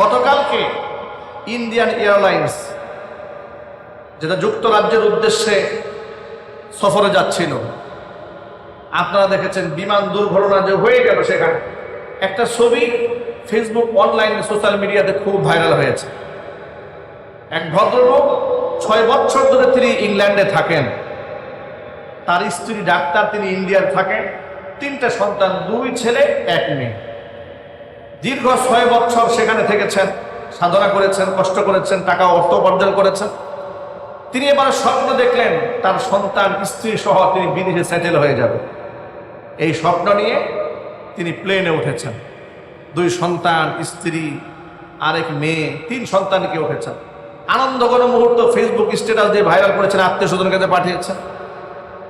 গতকালকে Indian airlines যেটা যুক্তরাজ্যের উদ্দেশ্যে সফরে যাচ্ছিল, আপনারা দেখেছেন বিমান দুর্ঘটনা যে হয়ে গেল সেখানে। একটা ছবি ফেসবুক অনলাইন সোশ্যাল মিডিয়াতে খুব ভাইরাল হয়েছে। এক ভদ্রলোক ছয় বছর ধরে তিনি ইংল্যান্ডে থাকেন। তার স্ত্রী ডাক্তার, তিনি ইন্ডিয়ার থাকেন। তিনটা সন্তান, দুই ছেলে, এক মেয়ে। দীর্ঘ ছয় বছর সেখানে থেকেছেন, সাধনা করেছেন, কষ্ট করেছেন, টাকা অর্থ উপার্জন করেছেন। তিনি এবার স্বপ্ন দেখলেন, তার সন্তান, স্ত্রী সহ তিনি বিদেশে সেটেল হয়ে যাবে। এই স্বপ্ন নিয়ে তিনি প্লেনে উঠেছেন। দুই সন্তান, স্ত্রী, আরেক মেয়ে, তিন সন্তানকে উঠেছেন। আনন্দঘন মুহূর্ত ফেসবুক স্ট্যাটাস দিয়ে ভাইরাল করেছেন, আত্মীয় স্বজনের কাছে পাঠিয়েছেন।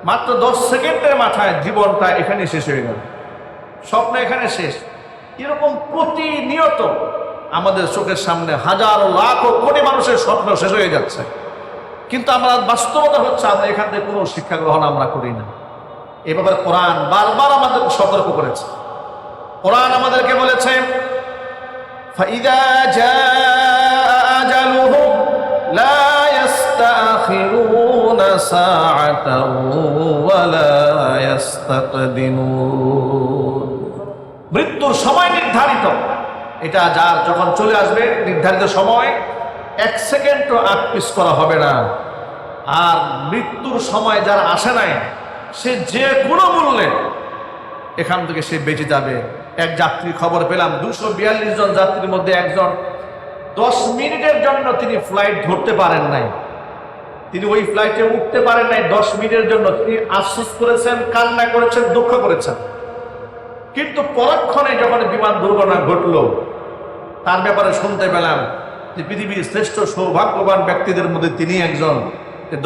মাত্র দশ সেকেন্ডের মাথায় জীবনটা এখানে শেষ হয়ে গেল। স্বপ্ন এখানে শেষ। এরকম প্রতিনিয়ত আমাদের চোখের সামনে হাজার লাখ ও কোটি মানুষের স্বপ্ন শেষ হয়ে যাচ্ছে কিন্তু আমরা বাস্তবতা হচ্ছে আমরা এখান থেকে কোনো শিক্ষা গ্রহণ আমরা করি না এ ব্যাপারে কোরআন বারবার আমাদেরকে সতর্ক করেছে কোরআন আমাদেরকে বলেছে فإذا جاء أجلهم لا يستأخرون ساعة ولا يستقدمون মৃত্যুর সময় নির্ধারিত। এটা যার যখন চলে আসবে, নির্ধারিত সময়, এক সেকেন্ডও আগ পিস করা হবে না। আর মৃত্যুর সময় যার আসে নাই, সে যে কোনো মূল্যে এখান থেকে সে বেঁচে যাবে। এক যাত্রী খবর পেলাম, দুশো বিয়াল্লিশ জন যাত্রীর মধ্যে একজন। দশ মিনিটের জন্য তিনি ফ্লাইট ধরতে পারেন নাই। তিনি ওই ফ্লাইটে উঠতে পারেন নাই, দশ মিনিটের জন্য। তিনি আফসোস করেছেন, কান্না করেছেন, দুঃখ করেছেন। কিন্তু পরক্ষণে যখন বিমান দুর্ঘটনা ঘটলো, তার ব্যাপারে শুনতে পেলাম যে পৃথিবীর শ্রেষ্ঠ সৌভাগ্যবান ব্যক্তিদের মধ্যে তিনি একজন।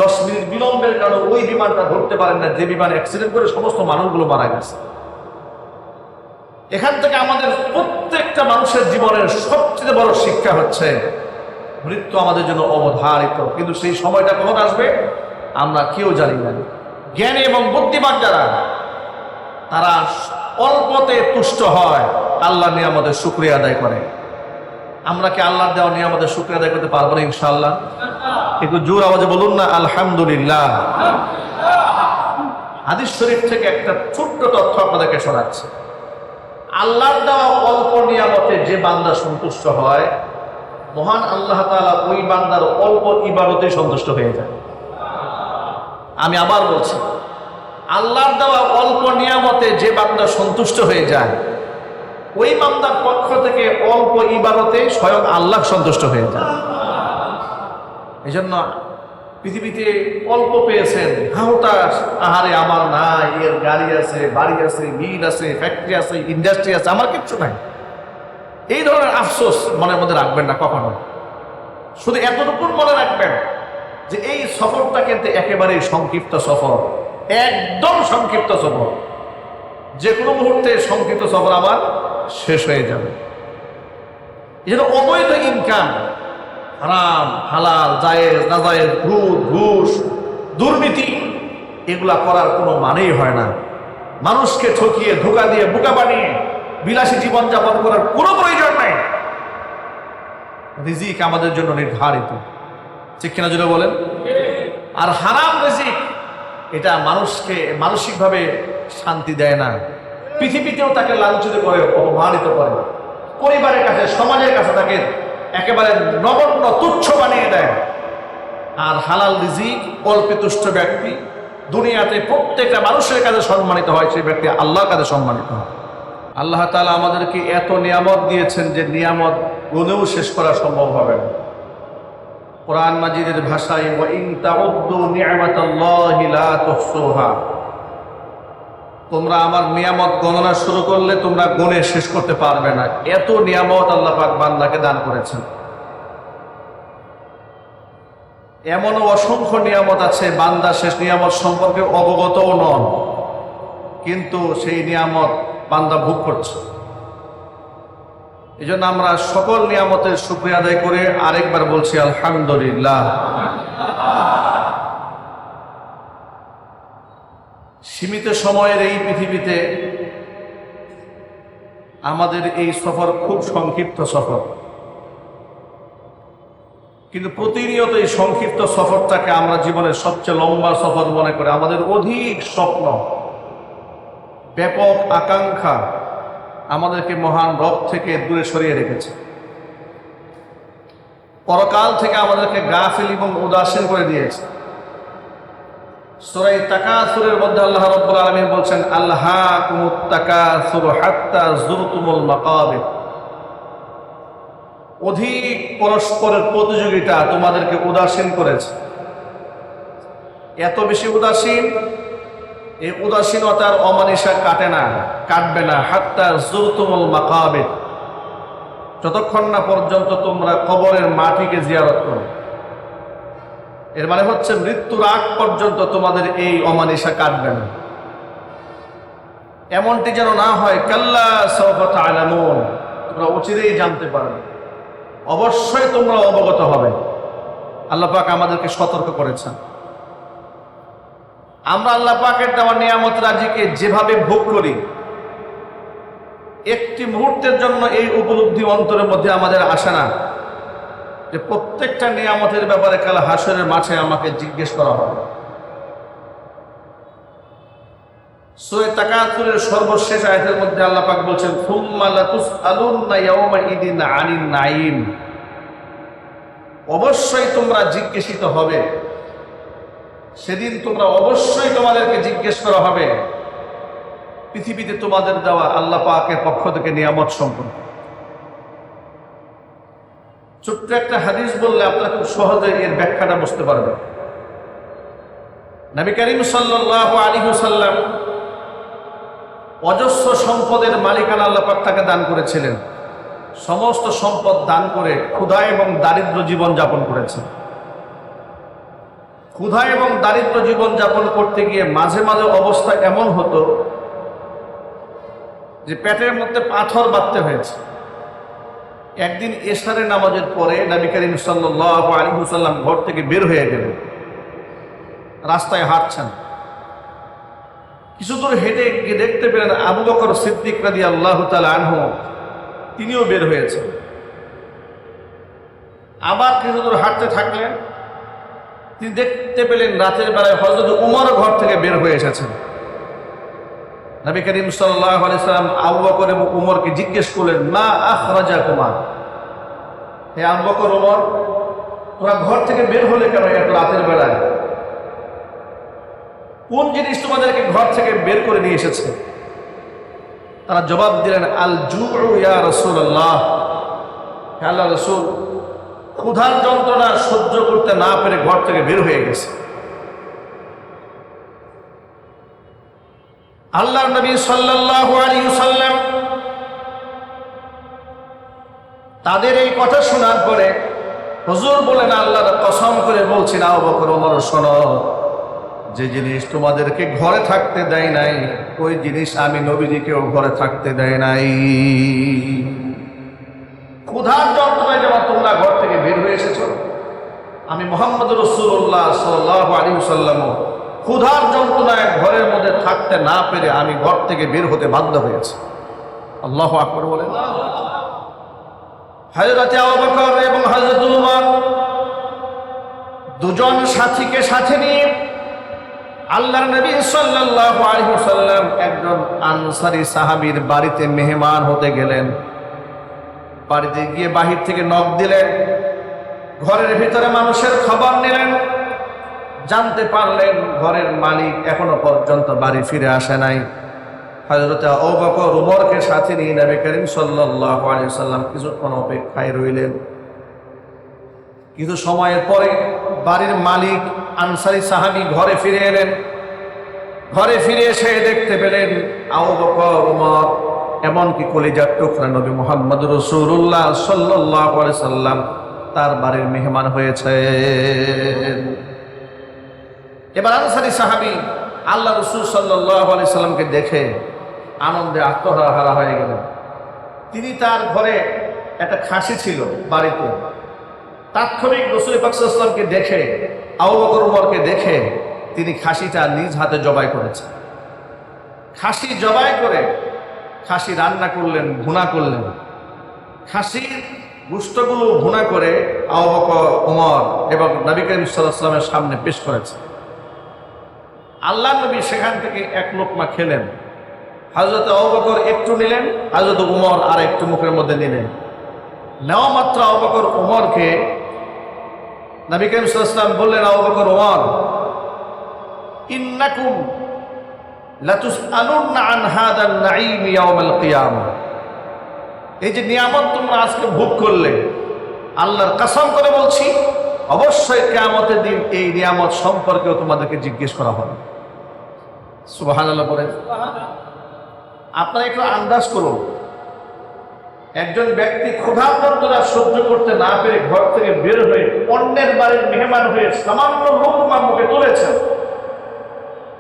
দশ মিনিট বিলম্বের কারণে ওই বিমানটা ধরতে পারেন না, যে বিমান অ্যাক্সিডেন্ট করে সমস্ত মানুষগুলো মারা গেছে। এখান থেকে আমাদের প্রত্যেকটা মানুষের জীবনের সবচেয়ে বড় শিক্ষা হচ্ছে, মৃত্যু আমাদের জন্য অবধারিত। কিন্তু সেই সময়টা কখন আসবে, আমরা কেউ জানি না। জ্ঞানী এবং বুদ্ধিমান যারা, তারা অল্পতে তুষ্ট হয়, আল্লাহ নিয়ে আমাদের শুক্রিয়া আদায় করে। আমরা কি আল্লাহর দেওয়া আমাদের শুক্রিয়া আদায় করতে পারব না ইনশাল্লাহ একটু জোর আওয়াজে বলুন না, আলহামদুলিল্লাহ। হাদিস শরীফ থেকে একটা ছোট্ট তথ্য আপনাদেরকে শোনাচ্ছে। আল্লাহর দেওয়া অল্প নিয়ামতে যে বান্দা সন্তুষ্ট হয়, মহান আল্লাহ তাআলা ওই বান্দার অল্প ইবাদতে সন্তুষ্ট হয়ে যায়। আমি আবার বলছি আল্লাহর দেওয়া অল্প নিয়ামতে যে বান্দা সন্তুষ্ট হয়ে যায়, ওই বান্দার পক্ষ থেকে অল্প ইবাদতে স্বয়ং আল্লাহ সন্তুষ্ট হয়ে যায়। এই জন্য পৃথিবীতে অল্প পেয়েছেন হাহুতাস আহারে আমার নাই, এর গাড়ি আছে, বাড়ি আছে, মিল আছে, ফ্যাক্টরি আছে, ইন্ডাস্ট্রি আছে, আমার কিচ্ছু নাই। এই ধরনের আফসোস মনের মধ্যে রাখবেন না কখনো। শুধু এতটুকু মনে রাখবেন যে এই সফরটা কিন্তু একেবারেই সংক্ষিপ্ত সফর। একদম সংক্ষিপ্ত সফর। যে কোনো মুহূর্তে সংক্ষিপ্ত সফর আবার শেষ হয়ে যাবে। জন্য অবৈধ ইনকাম, হারাম, হালাল, জায়েজ, নাজায়েজ ঘুষ ঘুষ, দুর্নীতি, এগুলা করার কোনো মানেই হয় না। মানুষকে ঠকিয়ে, ধোকা দিয়ে, বোকা বানিয়ে, বিলাসী জীবনযাপন করার কোনো প্রয়োজন নাই। রিজিক আমাদের জন্য নির্ধারিত। ঠিক কিনা জুড়ে বলেন? আর হারাম রিজিক এটা মানুষকে, মানসিকভাবে শান্তি দেয় না। পৃথিবীতেও তাকে লাঞ্ছিত করে, অপমানিত করে। পরিবারের কাছে, সমাজের কাছে তাকে একেবারে নগণ্য, তুচ্ছ বানিয়ে দেয়। আর হালাল রিজিক অল্পে তুষ্ট ব্যক্তি, দুনিয়াতে প্রত্যেকটা মানুষের কাছে সম্মানিত হয়, সেই ব্যক্তি আল্লাহর কাছে সম্মানিত হয়। আল্লাহ তালা আমাদেরকে এত নিয়ামত দিয়েছেন যে নিয়ামত গুনেও শেষ করা সম্ভব হবে না। কোরআন মাজিদের ভাষায় তোমরা আমার নিয়ামত গণনা শুরু করলে তোমরা গুণে শেষ করতে পারবে না। এত নিয়ামত আল্লাহ পাক বান্দাকে দান করেছেন। এমনও অসংখ্য নিয়ামত আছে, বান্দা শেষ নিয়ামত সম্পর্কে অবগতও নন, কিন্তু সেই নিয়ামত বান্দা ভোগ করছে। এই জন্য আমরা সকল নিয়ামতের শুক্রিয়া আদায় করে আরেকবার বলছি, আলহামদুলিল্লাহ। সীমিত সময়ের এই পৃথিবীতে আমাদের এই সফর খুব সংক্ষিপ্ত সফর। কিন্তু প্রতিনিয়ত এই সংক্ষিপ্ত সফরটাকে আমরা জীবনের সবচেয়ে লম্বা সফর মনে করে। আমাদের অধিক স্বপ্ন, ব্যাপক আকাঙ্ক্ষা আমাদেরকে মহান রব থেকে দূরে সরিয়ে রেখেছে। পরকাল থেকে আমাদেরকে গাফিল এবং উদাসীন করে দিয়েছে। সুরাই তাকাসুরের মধ্যে আল্লাহ রব্বুল আলামিন বলছেন আল্লাহ কুমুত তাকাসুর হাত্তা জুরতুমুল মাকাবির। অধিক পরস্পরের প্রতিযোগিতা তোমাদেরকে উদাসীন করেছে। এত বেশি উদাসীন এই উদাসীনতার অমানিসা কাটে না, কাটবে না। হাত্তা জুরতুমুল মাকাবির যতক্ষণ না পর্যন্ত তোমরা কবরের মাটিকে জিয়ারত করো। এর মানে হচ্ছে মৃত্যুর আগ পর্যন্ত তোমাদের এই অমানিসা কাটবে না। এমনটি যেন না হয়, কাল্লা সৌফত আলামুন তোমরা অচিরেই জানতে পারবে। অবশ্যই তোমরা অবগত হবে। আল্লাহ পাক আমাদেরকে সতর্ক করেছেন। আমরা আল্লাহ পাকের দেওয়া নিয়ামত রাজিকে যেভাবে ভোগ করি, একটি মুহূর্তের জন্য এই উপলব্ধি অন্তরের মধ্যে আমাদের আসে না যে প্রত্যেকটা নিয়ামতের ব্যাপারে কাল হাসরের মাঠে আমাকে জিজ্ঞেস করা হবে। সোয়ে তাকাতুরের সর্বশেষ আয়াতের মধ্যে আল্লাহ পাক বলছেন আনিন নাঈম। অবশ্যই তোমরা জিজ্ঞেসিত হবে সেদিন তোমরা অবশ্যই তোমাদেরকে জিজ্ঞেস করা হবে, পৃথিবীতে তোমাদের দেওয়া আল্লাহ পাকের পক্ষ থেকে নিয়ামত সম্পর্কে। ছোট্ট একটা হাদিস বললে আপনারা খুব সহজে এর ব্যাখ্যাটা বুঝতে পারবেন। নবী করিম সাল্লাহ আলী সাল্লাম অজস্র সম্পদের মালিকানা আল্লাহ পাক তাকে দান করেছিলেন। সমস্ত সম্পদ দান করে ক্ষুধা এবং দারিদ্র জীবন যাপন করেছেন। ক্ষুধা এবং দারিদ্র জীবন যাপন করতে গিয়ে মাঝে মাঝে অবস্থা এমন হতো যে পেটের মধ্যে পাথর বাঁধতে হয়েছে। একদিন এশারের নামাজের পরে নবী করিম সাল্লাহ আলী সাল্লাম ঘর থেকে বের হয়ে গেলেন। রাস্তায় হাঁটছেন। কিছু দূর হেঁটে গিয়ে দেখতে পেলেন আবু বকর সিদ্দিক রাদি আল্লাহ আনহু, তিনিও বের হয়েছেন। আবার কিছু দূর হাঁটতে থাকলেন। তিনি দেখতে পেলেন রাতের বেলায় হজরত উমর ঘর থেকে বের হয়ে এসেছেন। নবী করিম সাল্লাহ আলাইসাল্লাম আবু বকর এবং উমরকে জিজ্ঞেস করলেন, মা আখ রাজা কুমার হে আবু বকর, উমর, তোরা ঘর থেকে বের হলে কেন এত রাতের বেলায়? কোন জিনিস তোমাদেরকে ঘর থেকে বের করে নিয়ে এসেছে? তারা জবাব দিলেন, আল জু ইয়া রসুল আল্লাহ আল্লাহ রসুল ক্ষুধার যন্ত্রণা সহ্য করতে না পেরে ঘর থেকে বের হয়ে গেছে। আল্লাহ নবী সাল্লাল্লাহু সাল্লাম তাদের এই কথা শোনার পরে হুজুর বলেন আল্লাহর কসম করে বলছি না বকর ওমর, শোনো, যে জিনিস তোমাদেরকে ঘরে থাকতে দেয় নাই, ওই জিনিস আমি নবীজিকেও ঘরে থাকতে দেয় নাই। ক্ষুধার যন্ত্রণায় যেমন তোমরা ঘর থেকে বের হয়ে এসেছ। আমি মোহাম্মদ রসুল্লাহ সাল্লাহ আলী সাল্লামও ক্ষুধার যন্ত্রণায় ঘরের মধ্যে থাকতে না পেরে আমি ঘর থেকে বের হতে বাধ্য হয়েছি। আল্লাহ আকবর বলেন। হজরত এবং হজরত দুজন সাথীকে সাথে নিয়ে আল্লাহর নবী সাল্লাল্লাহু আলাইহি সাল্লাম একজন আনসারী সাহাবীর বাড়িতে মেহমান হতে গেলেন। বাড়িতে গিয়ে বাহির থেকে নখ দিলেন, ঘরের ভিতরে মানুষের খবর নিলেন, জানতে পারলেন ঘরের মালিক এখনও পর্যন্ত বাড়ি ফিরে আসে নাই। হজরত অবকর উমরকে সাথে নিয়ে নবী করিম সাল্লাল্লাহু আলাইহি সাল্লাম কিছুক্ষণ অপেক্ষায় রইলেন। কিছু সময়ের পরে বাড়ির মালিক, আনসারি সাহাবি ঘরে ফিরে এলেন। ঘরে ফিরে এসে দেখতে পেলেন আবু বকর, উমর এমনকি কলিজার টুকরা নবী মোহাম্মদ রসুল্লাহ সাল্লাহ সাল্লাম তার বাড়ির মেহমান হয়েছে। এবার আনসারি সাহাবি আল্লাহ রসুল সাল্লাহ আলি সাল্লামকে দেখে আনন্দে আত্মহারা হয়ে গেলেন। তিনি তার ঘরে একটা খাসি ছিল বাড়িতে। তাৎক্ষণিক রসুল পাকসাল্লামকে দেখে উমরকে দেখে তিনি খাসিটা নিজ হাতে জবাই করেছেন। খাসি জবাই করে খাসি রান্না করলেন, ভুনা করলেন। খাসির গুস্তগুলো ভুনা করে আবক ওমর এবং নবী করিম সাল্লামের সামনে পেশ করেছে। আল্লাহ নবী সেখান থেকে এক লোকমা খেলেন। হাজরত অবকর একটু নিলেন হাজরত উমর আর একটু মুখের মধ্যে নিলেন। নেওয়া মাত্র অবকর উমরকে নবী করিম সাল্লাম বললেন অবকর উমর, ইন্নাকুম লাতুসআলুন্না আন হাদান নাঈম ইয়াউমাল কিয়ামা এই যে নিয়ামত তোমরা আজকে ভোগ করলে, আল্লাহর কসম করে বলছি, অবশ্যই কেয়ামতের দিন এই নিয়ামত সম্পর্কেও তোমাদেরকে জিজ্ঞেস করা হবে। সুবহানাল্লাহ বলেন। আপনারা একটু আন্দাজ করুন, একজন ব্যক্তি ক্ষুধাবর্তনা সহ্য করতে না পেরে ঘর থেকে বের হয়ে অন্যের বাড়ির মেহমান হয়ে সামান্য লোকমা মুখে তুলেছেন।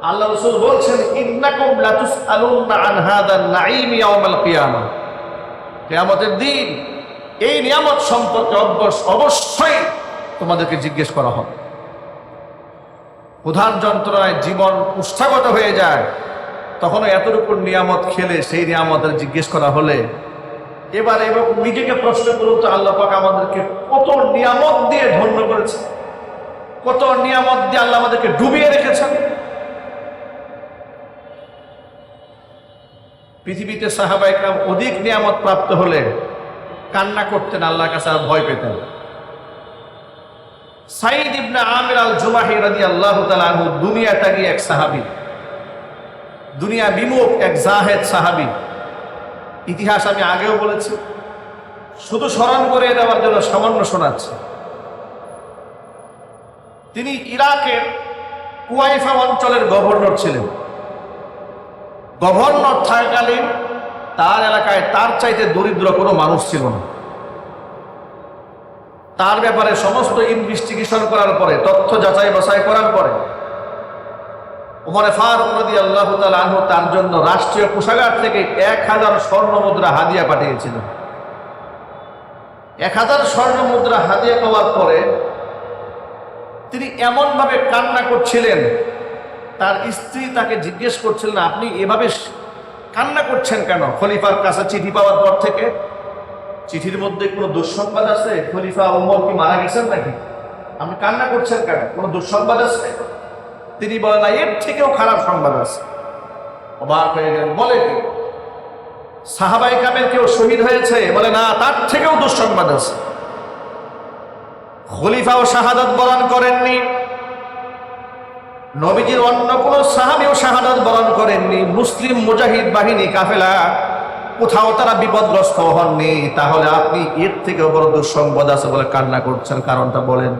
আল্লাহ রসুল বলছেন, ইন্নাকুম লাতুসআলুন্না আন হাদান নাঈম ইয়াউমাল কিয়ামা। কিয়ামতের দিন এই নিয়ামত সম্পর্কে অবশ্য- অবশ্যই তোমাদেরকে জিজ্ঞেস করা হবে। প্রধান যন্ত্রণায় জীবন উষ্ঠাগত হয়ে যায় তখন এতটুকু নিয়ামত খেলে সেই নিয়ামতের জিজ্ঞেস করা হলে এবার এবং নিজেকে প্রশ্ন করুন তো আল্লাহ পাক আমাদেরকে কত নিয়ামত দিয়ে ধন্য করেছে, কত নিয়ামত দিয়ে আল্লাহ আমাদেরকে ডুবিয়ে রেখেছেন। পৃথিবীতে সাহাবাইকরাম অধিক নিয়ামত প্রাপ্ত হলে কান্না করতেন, আল্লাহর কাছে আর ভয় পেতেন। সাইদ ইবনে আমির আল জুমাহি রাদিয়াল্লাহু তাআলা আনহু দুনিয়া ত্যাগী এক সাহাবী। দুনিয়া বিমুখ এক জাহেদ সাহাবী। ইতিহাস আমি আগেও বলেছি, শুধু স্মরণ করে দেওয়ার জন্য সামান্য শোনাচ্ছি। তিনি ইরাকের কুয়াইফা অঞ্চলের গভর্নর ছিলেন। গভর্নর থাকাকালীন তার এলাকায় তার চাইতে দরিদ্র কোনো মানুষ ছিল না। তার ব্যাপারে সমস্ত ইনভেস্টিগেশন করার পরে, তথ্য যাচাই বাছাই করার পরে, উমরে ফারুক আল্লাহ আনহু তার জন্য রাষ্ট্রীয় কোষাগার থেকে এক হাজার স্বর্ণ মুদ্রা হাদিয়া পাঠিয়েছিলেন এক হাজার স্বর্ণ মুদ্রা হাদিয়া পাওয়ার পরে তিনি এমনভাবে কান্না করছিলেন তার স্ত্রী তাকে জিজ্ঞেস করছিলেন, আপনি এভাবে কান্না করছেন কেন? খলিফার কাছে চিঠি পাওয়ার পর থেকে, চিঠির মধ্যে কোনো দুঃসংবাদ আছে? খলিফা ওমর কি মারা গেছেন নাকি? আপনি কান্না করছেন কেন? কোনো দুঃসংবাদ আছে? তিনি বলেন এর থেকেও খারাপ সংবাদ আছে। অবাক হয়ে গেলেন, বলে সাহাবাই কামের কেউ শহীদ হয়েছে? বলে, না, তার থেকেও দুঃসংবাদ আছে। খলিফাও শাহাদাত বরণ করেননি। নবীজির অন্য কোন সাহাবিও শাহাদাত বরণ করেননি। মুসলিম মুজাহিদ বাহিনী কাফেলা, কোথাও তারা বিপদগ্রস্ত হননি। তাহলে আপনি এর থেকে বড় দুঃসংবাদ আছে বলে কান্না করছেন, কারণটা বলেন।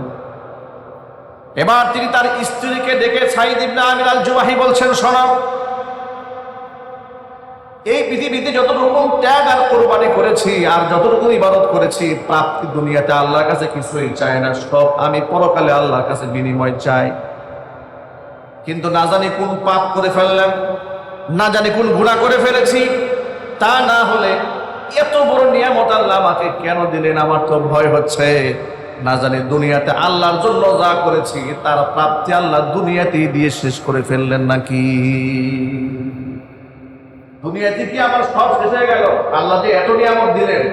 এবার তিনি তার স্ত্রীকে ডেকে সাইদ ইবনে আমির আল জুবাহি বলছেন, শোনো। এই পৃথিবীতে যত রকম ত্যাগ আর কোরবানি করেছি আর যতটুকু ইবাদত করেছি, প্রাপ্তি দুনিয়াতে আল্লাহর কাছে কিছুই চায় না। সব আমি পরকালে আল্লাহর কাছে বিনিময় চাই। কিন্তু না জানি কোন পাপ করে ফেললাম, না জানি কোন গুণা করে ফেলেছি, তা না হলে এত বড় নিয়ামত আল্লাহ আমাকে কেন দিলেন? আমার তো ভয় হচ্ছে। না জানি দুনিয়াতে আল্লাহর জন্য যা করেছি, তার প্রাপ্তি আল্লাহ দুনিয়াতেই দিয়ে শেষ করে ফেললেন নাকি? দুনিয়াতে কি আমার সব শেষ হয়ে গেল? আল্লাহ যে এত নিয়ামত দিলেন।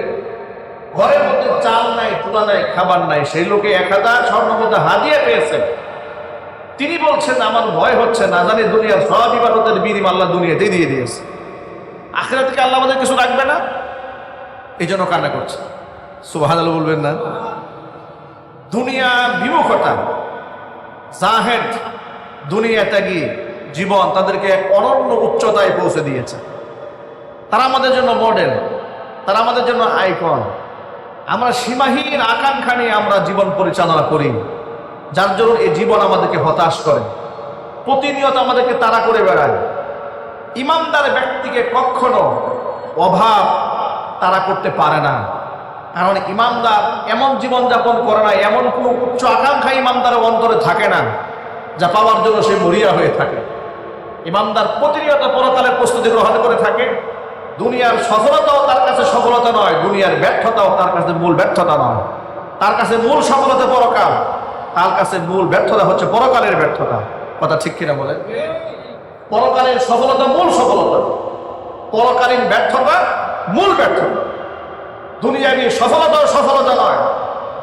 ঘরের মধ্যে চাল নাই, চুলা নাই, খাবার নাই, সেই লোকে এক হাজার মধ্যে হাদিয়ে পেয়েছেন তিনি বলছেন, আমার ভয় হচ্ছে না, জানি দুনিয়ার সব ইবাদতের বিনিম আল্লাহ দুনিয়াতেই দিয়ে দিয়েছে। আখেরা থেকে আল্লাহ আমাদের কিছু রাখবে না? এই জন্য কান্না করছে। সুবাহ বলবেন না। দুনিয়া বিমুখতা, জাহেদ, দুনিয়া ত্যাগী জীবন তাদেরকে এক অনন্য উচ্চতায় পৌঁছে দিয়েছে। তারা আমাদের জন্য মডেল তারা আমাদের জন্য আইকন আমরা সীমাহীন আকাঙ্ক্ষা নিয়ে আমরা জীবন পরিচালনা করি। যার জন্য এই জীবন আমাদেরকে হতাশ করে। প্রতিনিয়ত আমাদেরকে তাড়া করে বেড়ায়। ইমানদার ব্যক্তিকে কখনো অভাব তারা করতে পারে না। কারণ ইমানদার এমন জীবনযাপন করে না, এমন কোনো উচ্চ আকাঙ্ক্ষা ইমানদারের অন্তরে থাকে না, যা পাওয়ার জন্য সে মরিয়া হয়ে থাকে। ইমানদার প্রতিনিয়ত পরকালের প্রস্তুতি গ্রহণ করে থাকে। দুনিয়ার সফলতাও তার কাছে সফলতা নয়, দুনিয়ার ব্যর্থতাও তার কাছে মূল ব্যর্থতা নয়। তার কাছে মূল সফলতা পরকাল। তার কাছে মূল ব্যর্থতা হচ্ছে পরকালের ব্যর্থতা। কথা ঠিক কিনা বলে পরকালের সফলতা মূল সফলতা। পরকালীন ব্যর্থতা মূল ব্যর্থতা। দুনিয়াবি সফলতাও সফলতা নয়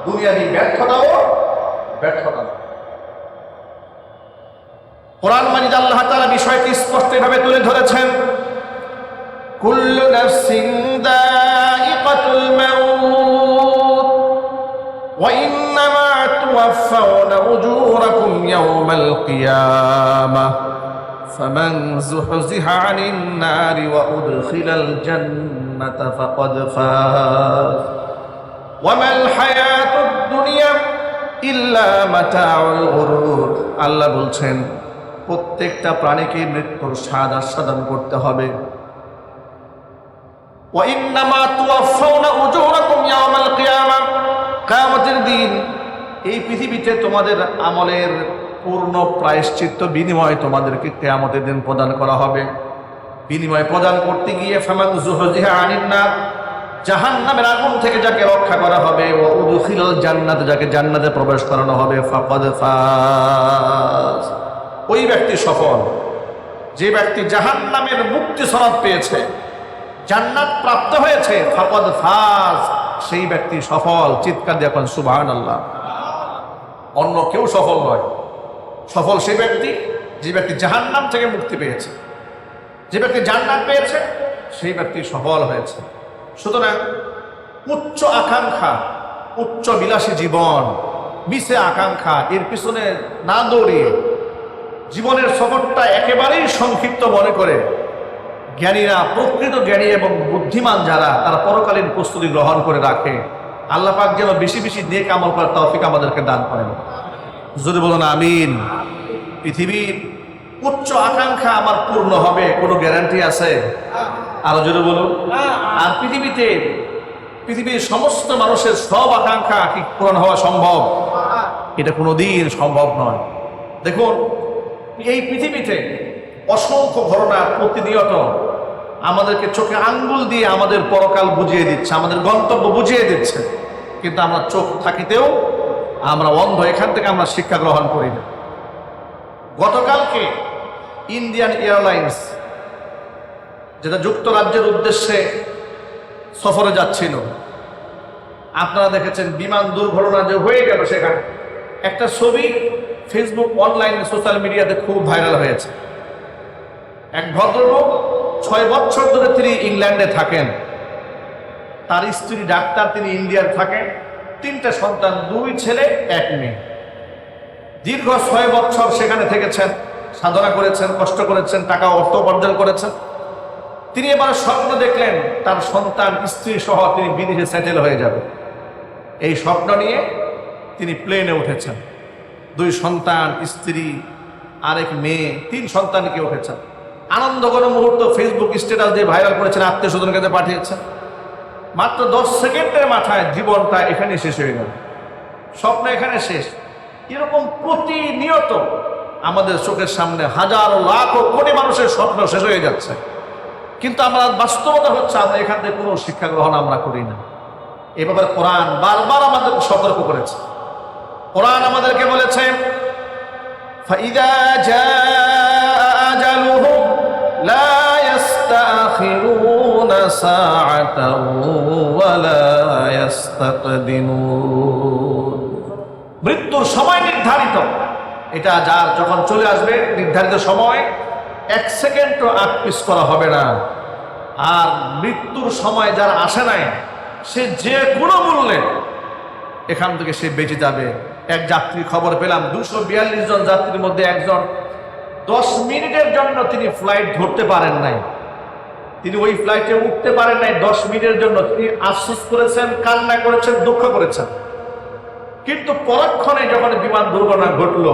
দুনিয়াবি ব্যর্থতাও ব্যর্থতা কোরআন মাজিদ আল্লাহ তাআলা বিষয়টি স্পষ্ট এভাবে তুলে ধরেছেন। কুল্লু নাফসিন দাইকাতুল মাউত ওয়া ইন্নামা তুওয়াফাউনা উজুরাকুম ইয়াওমাল কিয়ামাহ فمن زحزح عن النار وأدخل الجنة فقد فاز وما الحياة الدنيا إلا متاع الغرور আল্লাহ বলছেন প্রত্যেকটা প্রাণীকে মৃত্যুর স্বাদ আস্বাদন করতে হবে وإنما توفون أجوركم يوم القيامة কিয়ামতের দিন এই পৃথিবীতে তোমাদের আমলের পূর্ণ প্রায়শ্চিত্ত বিনিময় তোমাদেরকে কেয়ামতের দিন প্রদান করা হবে। বিনিময় প্রদান করতে গিয়ে ফামান জুহজিহা আনিন না জাহান্নামের আগুন থেকে যাকে রক্ষা করা হবে ও উদখিল জান্নাতে যাকে জান্নাতে প্রবেশ করানো হবে, ফাকাদ ওই ব্যক্তি সফল। যে ব্যক্তি জাহান্নামের মুক্তি সনদ পেয়েছে, জান্নাত প্রাপ্ত হয়েছে, ফাকাদ ফাজ। সেই ব্যক্তি সফল। চিৎকার দিয়ে এখন সুবহানাল্লাহ। অন্য কেউ সফল নয়। সফল সেই ব্যক্তি, যে ব্যক্তি জাহান্নাম থেকে মুক্তি পেয়েছে। যে ব্যক্তি জান্নাত পেয়েছে, সেই ব্যক্তি সফল হয়েছে। সুতরাং উচ্চ আকাঙ্ক্ষা, উচ্চ বিলাসী জীবন মিশে আকাঙ্ক্ষা, এর পিছনে না দৌড়িয়ে জীবনের সফরটা একেবারেই সংক্ষিপ্ত মনে করে জ্ঞানীরা, প্রকৃত জ্ঞানী এবং বুদ্ধিমান যারা, তারা পরকালীন প্রস্তুতি গ্রহণ করে রাখে। আল্লাহ পাক যেন বেশি বেশি নেক আমল করার তৌফিক আমাদেরকে দান করেন। যদি বলুন, আমিন। পৃথিবীর উচ্চ আকাঙ্ক্ষা আমার পূর্ণ হবে, কোনো গ্যারান্টি আছে? আরও জোরে বলুন। আর পৃথিবীতে, পৃথিবীর সমস্ত মানুষের সব আকাঙ্ক্ষা কি পূরণ হওয়া সম্ভব? এটা কোনো দিন সম্ভব নয়। দেখুন, এই পৃথিবীতে অসংখ্য ঘটনা প্রতিনিয়ত আমাদেরকে চোখে আঙ্গুল দিয়ে আমাদের পরকাল বুঝিয়ে দিচ্ছে, আমাদের গন্তব্য বুঝিয়ে দিচ্ছে। কিন্তু আমরা চোখ থাকিতেও আমরা অন্ধ, এখান থেকে আমরা শিক্ষা গ্রহণ করি না। গতকালকে ইন্ডিয়ান এয়ারলাইন্স যেটা যুক্তরাজ্যের উদ্দেশ্যে সফরে যাচ্ছিল, আপনারা দেখেছেন বিমান দুর্ঘটনা যে হয়ে গেল সেখানে। একটা ছবি ফেসবুক অনলাইন সোশ্যাল মিডিয়াতে খুব ভাইরাল হয়েছে। এক ভদ্রলোক ছয় বছর ধরে তিনি ইংল্যান্ডে থাকেন। তার স্ত্রী ডাক্তার, তিনি ইন্ডিয়ার থাকেন। তিনটা সন্তান, দুই ছেলে, এক মেয়ে। দীর্ঘ ছয় বছর সেখানে থেকেছেন, সাধনা করেছেন, কষ্ট করেছেন, টাকা অর্থ উপার্জন করেছেন। তিনি এবার স্বপ্ন দেখলেন, তার সন্তান, স্ত্রী সহ তিনি বিদেশে সেটেল হয়ে যাবে। এই স্বপ্ন নিয়ে তিনি প্লেনে উঠেছেন। দুই সন্তান, স্ত্রী, আরেক মেয়ে, তিন সন্তানকে উঠেছেন। আনন্দ করে মুহূর্ত ফেসবুক স্ট্যাটাস দিয়ে ভাইরাল করেছেন আত্মীয় স্বজন কাছে পাঠিয়েছেন মাত্র দশ সেকেন্ডের মাথায় জীবনটা এখানে শেষ হয়ে গেল। স্বপ্ন এখানে শেষ। এরকম প্রতিনিয়ত আমাদের চোখের সামনে হাজার লাখ ও কোটি মানুষের স্বপ্ন শেষ হয়ে যাচ্ছে। কিন্তু আমরা বাস্তবতা হচ্ছে, আমরা এখান থেকে কোনো শিক্ষা গ্রহণ আমরা করি না। এ ব্যাপারে কোরআন বারবার আমাদেরকে সতর্ক করেছে। কোরআন আমাদেরকে বলেছে ফাইদা যা ساعة ولا يستقدمون মৃত্যুর সময় নির্ধারিত এটা যার যখন চলে আসবে নির্ধারিত সময় এক সেকেন্ডও আগ পিস করা হবে না আর মৃত্যুর সময় যার আসে নাই সে যে কোনো মূল্যে এখান থেকে সে বেঁচে যাবে এক যাত্রী খবর পেলাম দুশো বিয়াল্লিশ জন যাত্রীর মধ্যে একজন দশ মিনিটের জন্য তিনি ফ্লাইট ধরতে পারেন নাই তিনি ওই ফ্লাইটে উঠতে পারেন নাই দশ মিনিটের জন্য। তিনি আফসোস করেছেন, কান্না করেছেন, দুঃখ করেছেন। কিন্তু পরক্ষণে যখন বিমান দুর্ঘটনা ঘটলো,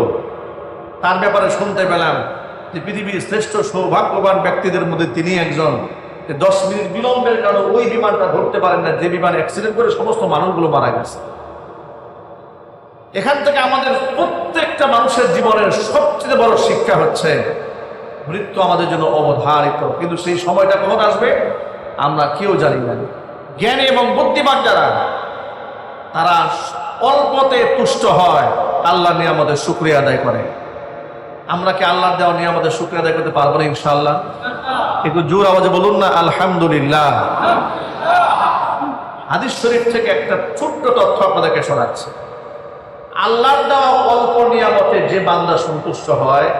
তার ব্যাপারে শুনতে পেলাম যে পৃথিবীর শ্রেষ্ঠ সৌভাগ্যবান ব্যক্তিদের মধ্যে তিনি একজন। যে দশ মিনিট বিলম্বের কারণে ওই বিমানটা ধরতে পারেন না যে বিমান অ্যাক্সিডেন্ট করে সমস্ত মানুষগুলো মারা গেছে। এখান থেকে আমাদের প্রত্যেকটা মানুষের জীবনের সবচেয়ে বড় শিক্ষা হচ্ছে মৃত্যু আমাদের জন্য অবধারিত। কিন্তু সেই সময়টা কখন আসবে? আমরা কেউ জানি না। জ্ঞানী এবং বুদ্ধিমান যারা, তারা অল্পতে তুষ্ট হয়। আল্লাহ নিয়ে আমাদের শুক্রিয়া আদায় করে। আমরা কি আল্লাহ দেওয়া নিয়ে আমাদের শুক্রিয়া আদায় করতে পারব না ইনশাল্লাহ একটু জোর আওয়াজে বলুন না, আলহামদুলিল্লাহ। হাদিস শরীফ থেকে একটা ছোট্ট তথ্য আপনাদেরকে শোনাচ্ছে। আল্লাহর দেওয়া অল্প নিয়ামতে যে বান্দা সন্তুষ্ট হয়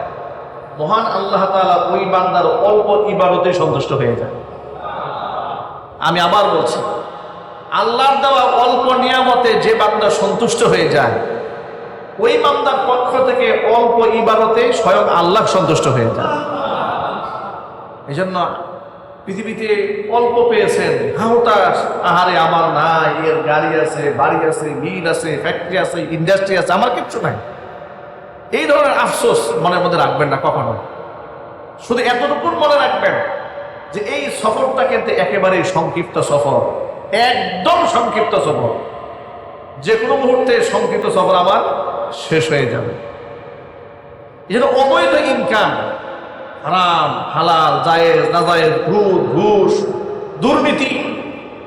মহান আল্লাহ তাআলা ওই বান্দার অল্প ইবাদতে সন্তুষ্ট হয়ে যায়। আমি আবার বলছি, আল্লাহর দেওয়া অল্প নিয়ামতে যে বান্দা সন্তুষ্ট হয়ে যায়, ওই বান্দার পক্ষ থেকে অল্প ইবাদতে স্বয়ং আল্লাহ সন্তুষ্ট হয়ে যায়। এই জন্য পৃথিবীতে অল্প পেয়েছেন হাহুতাস আহারে আমার নাই, এর গাড়ি আছে, বাড়ি আছে, মিল আছে, ফ্যাক্টরি আছে, ইন্ডাস্ট্রি আছে, আমার কিচ্ছু নাই। এই ধরনের আফসোস মনের মধ্যে রাখবেন না কখনো। শুধু এতটুকু মনে রাখবেন যে এই সফরটা কিন্তু একেবারেই সংক্ষিপ্ত সফর, একদম সংক্ষিপ্ত সফর। যে কোনো মুহূর্তে সংক্ষিপ্ত সফর আবার শেষ হয়ে যাবে। জন্য অবৈধ ইনকাম, হারাম, হালাল, জায়েজ, নাজায়েজ ঘুষ ঘুষ, দুর্নীতি,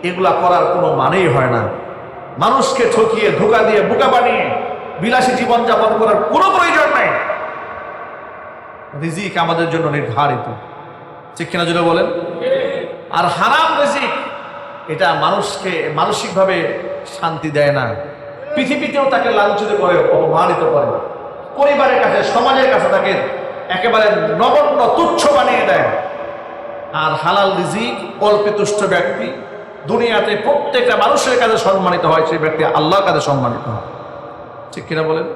এগুলা করার কোনো মানেই হয় না। মানুষকে ঠকিয়ে, ধোকা দিয়ে, বোকা বানিয়ে বিলাসী জীবনযাপন করার কোনো প্রয়োজন নাই। রিজিক আমাদের জন্য নির্ধারিত। ঠিক যদি বলেন? আর হারাম রিজিক, এটা মানুষকে মানসিকভাবে শান্তি দেয় না। পৃথিবীতেও তাকে লাঞ্ছিত করে, অপমানিত করে। পরিবারের কাছে, সমাজের কাছে তাকে একেবারে নগণ্য, তুচ্ছ বানিয়ে দেয়। আর হালাল রিজিক অল্পে তুষ্ট ব্যক্তি, দুনিয়াতে প্রত্যেকটা মানুষের কাছে সম্মানিত হয়, সেই ব্যক্তি আল্লাহর কাছে সম্মানিত হয়। ঠিক কিনা বলেন?